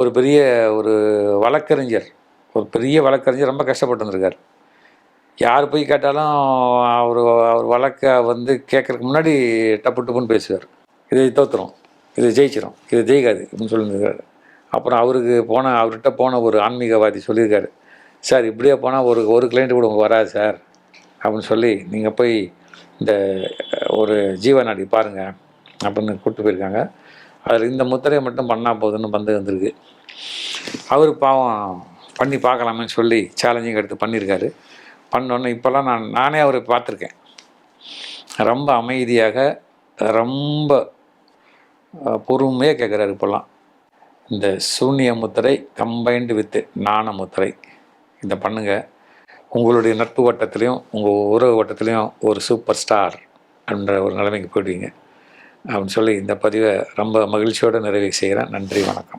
ஒரு பெரிய ஒரு வழக்கறிஞர் ஒரு பெரிய வழக்கறிஞர் ரொம்ப கஷ்டப்பட்டு வந்திருக்கார். யார் போய் கேட்டாலும் அவர் அவர் வழக்கை வந்து கேட்கறதுக்கு முன்னாடி டப்பு டப்புன்னு பேசுவார். இதை தோத்துறோம் இதை ஜெயிச்சிடும் இது ஜெயிக்காது அப்படின்னு சொல்லியிருக்காரு. அப்புறம் அவருக்கு போன அவர்கிட்ட போன ஒரு ஆன்மீகவாதி சொல்லியிருக்காரு. சார் இப்படியே போனால் ஒரு ஒரு கிளைண்ட் கூட உங்களுக்கு வராது சார் அப்படின்னு சொல்லி நீங்கள் போய் இந்த ஒரு ஜீவநாடி பாருங்கள் அப்படின்னு கூப்பிட்டு போயிருக்காங்க. அதில் இந்த முத்திரையை மட்டும் பண்ணால் போதுன்னு வந்து வந்திருக்கு. அவர் பாவம் பண்ணி பார்க்கலாமேன்னு சொல்லி சேலஞ்சிங் எடுத்து பண்ணியிருக்காரு பண்ணோன்னே இப்போல்லாம் நான் நானே அவரை பார்த்துருக்கேன். ரொம்ப அமைதியாக ரொம்ப பொறுமையாக கேட்குறாரு இப்போல்லாம். இந்த சூன்ய முத்திரை கம்பைன்டு வித்து நாண முத்திரை. இதை பண்ணுங்கள் உங்களுடைய நட்பு வட்டத்துலேயும் உங்கள் உறவு வட்டத்துலேயும் ஒரு சூப்பர் ஸ்டார் என்ற ஒரு நிலைமைக்கு போயிடுவீங்க. அப்படின்னு சொல்லி இந்த பதிவை ரொம்ப மகிழ்ச்சியோடு நிறைவு செய்கிறேன். நன்றி வணக்கம்.